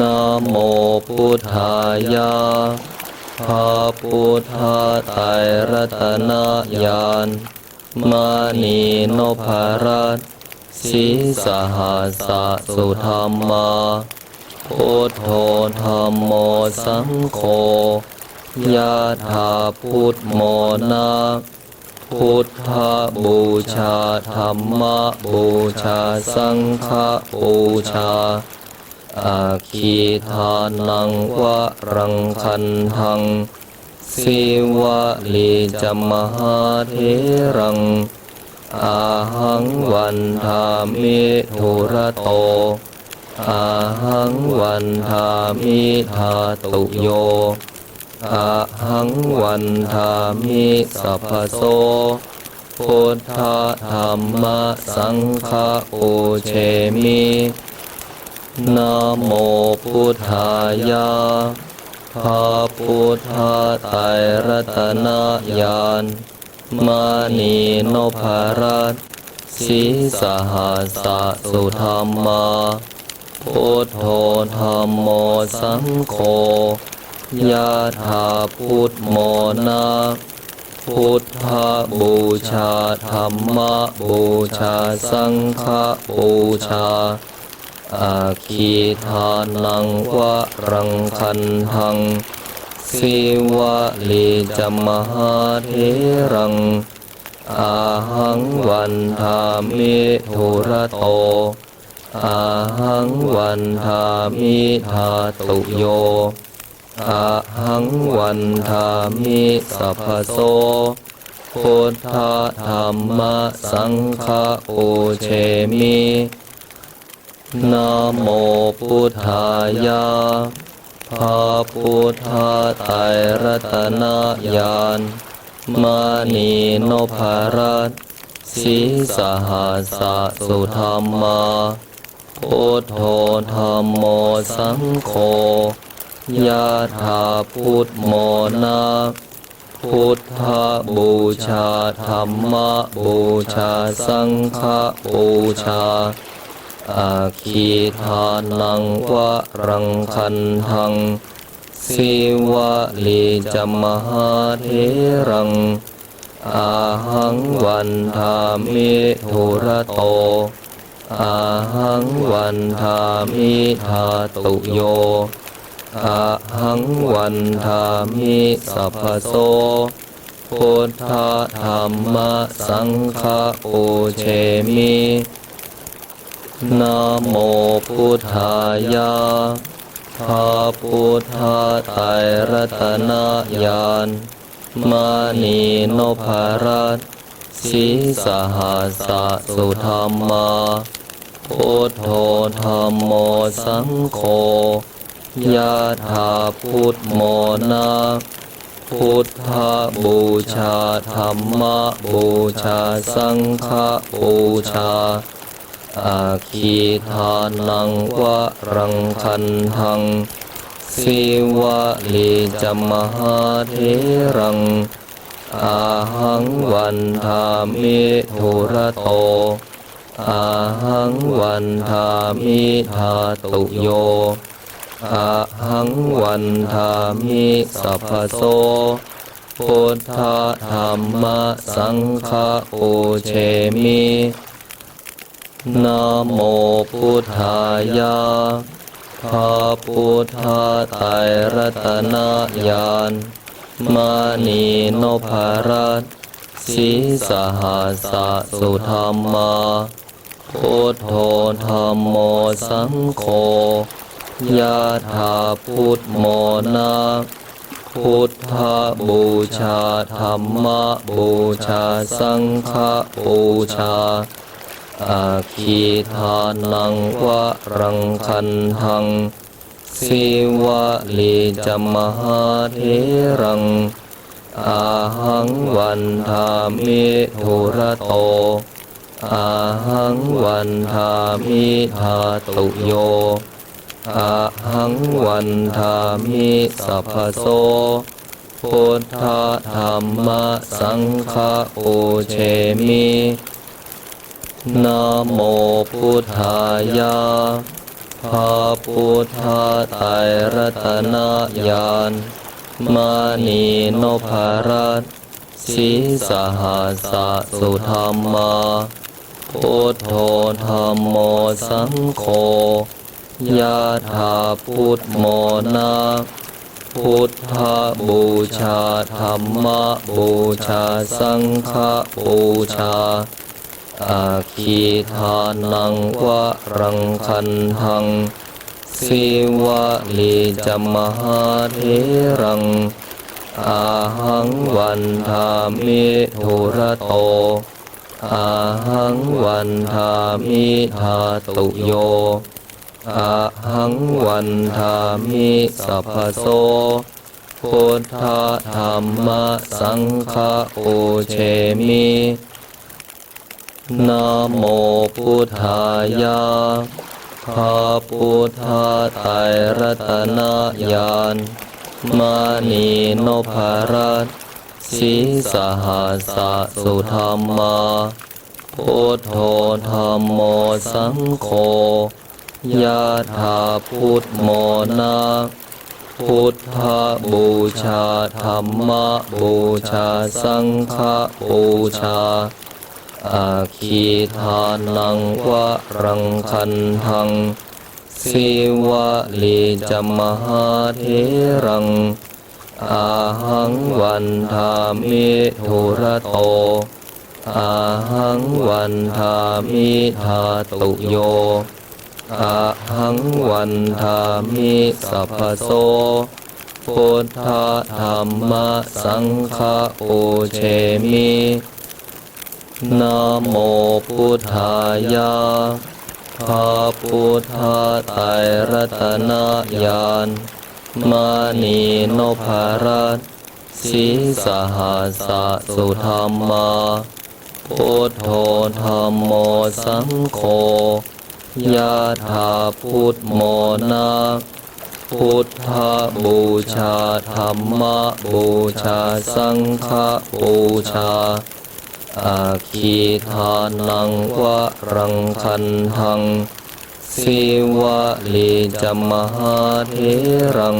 นะโมพุทธายะพระพุทธไตรรัตนญาณมานีนพรัตสีสหัสสุธรรมาพุทโธธรรมโมสังโฆยะถาพุทโมนาพุทธบูชาธรรมบูชาสังฆบูชา อาคีทานังวะรังคันทังสิวะลีจมหาเทรัง อาหังวันทามิทุระโต อาหังวันทามิทาตุโย อาหังวันทามิสัพโสพุทธธรรมสังฆปูเชมิ นะโมพุทธายะพระพุทธไตรรัตนญาณมานีนพรัตสีสหัสสุธรรมา พุทโธธรรมโมสังโฆยะถาพุทโมนาพุทธบูชาธรรมบูชาสังฆบูชา อาคีทานังวะรังคันทังสิวะลีจมหาเทรัง อาหังวันทามิทุระโต อาหังวันทามิทาตุโย อาหังวันทามิสัพพโสพุทธธรรมสังฆปูเชมิ นะโมพุทธายะพระพุทธไตรรัตนญาณมานีนพรัตสีสหัสสุธรรมาพุทโธธรรมโมสังโฆยะถาพุทโมนาพุทธบูชาธรรมบูชาสังฆบูชา อาคีทานังวะรังคันทังสิวะลีจมหาเทรัง อาหังวันทามิทุระโต อาหังวันทามิทาตุโย อาหังวันทามิสัพพโสพุทธธรรมสังฆปูเชมิ นะโมพุทธายะพระพุทธไตรรัตนญาณมานีนพรัตสีสหัสสุธรรมาพุทโธธรรมโมสังโฆยะถาพุทโมนาพุทธบูชาธรรมบูชาสังฆบูชา อาคีทานังวะรังคันทังสิวะลีจมหาเทรัง อาหังวันทามิทุระโต อาหังวันทามิทาตุโย อาหังวันทามิสัพพโสพุทธธรรมสังฆปูเชมิ นะโมพุทธายะพระพุทธไตรัตนญาณมานีนพรัตสีสหัสสุธรรมาพุทโธธรรมโมสังโฆยะถาพุทโมนาพุทธบูชาธรรมบูชาสังฆบูชา อาคีทานังวะรังคันทังสิวะลีจมหาเทรัง อาหังวันทามิทุระโต อาหังวันทามิทาตุโย อาหังวันทามิสัพโสพุทธธรรมสังฆปูเชมิ นะโมพุทธายะพระพุทธไตรรัตนญาณมานีนพรัตสีสหัสสุธรรมาพุทโธธรรมโมสังโฆยาธาพุทโมนาพุทธบูชาธรรมบูชาสังฆบูชา อาคีทานังวะรังคันทังสิวะลีจมหาเทรัง อาหังวันทามิทุระโต อาหังวันทามิทาตุโย อาหังวันทามิสัพพโสพุทธธรรมสังฆโอเชมิ นะโมพุทธายะพระพุทธไตรรัตนญาณมานีโนพรัตสีสหัสสุธรรมาพุทโธธรรมโมสังโฆยาธาพุทโมนาพุทธบูชาธรรมบูชาสังฆบูชา อาคีทานังวะรังคันทังสิวะลีจมหาเทรัง อาหังวันทามิทุระโต อาหังวันทามิทาตุโย อาหังวันทามิสัพพโสพุทธธรรมสังฆโอเชมิ นะโมพุทธายะพระพุทธไตรรัตนญาณมานีนพรัตสีสหัสสุธรรมาพุทโธธรรมโมสังโฆยาธาพุทโมนาพุทธบูชาธรรมบูชาสังฆบูชา อาคีทานังวะรังคันทังสิวะลีจมหาเทรัง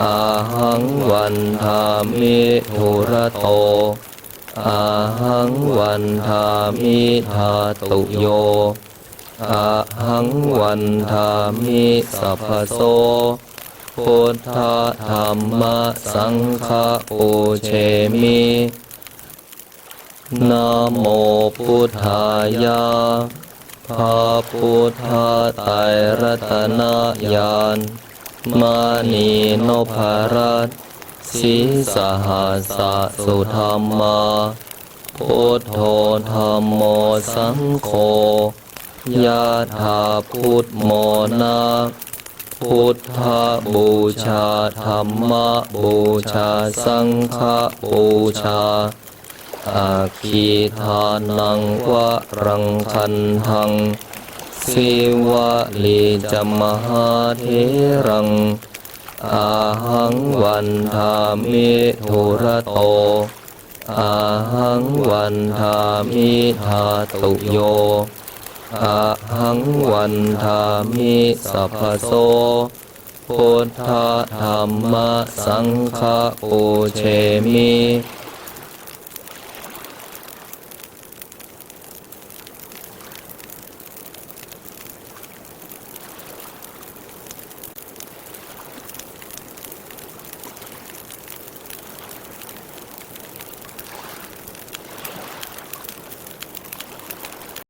อาหังวันทามิทุระโต อาหังวันทามิทาตุโย อาหังวันทามิสัพพโสพุทธธรรมสังฆโอเชมิ นะโมพุทธายะพระพุทธไตรรัตนญาณมานีนพรัตสีสหัสสุธรรมาพุทโธธรรมโมสังโฆยาธาพุทโมนาพุทธบูชาธรรมบูชาสังฆบูชา อาคีทานังวะรังคันทังสิวะลีจมหาเทรัง อาหังวันทามิทุระโต อาหังวันทามิทาตุโย อาหังวันทามิสัพพโสพุทธธรรมสังฆโอเชมิ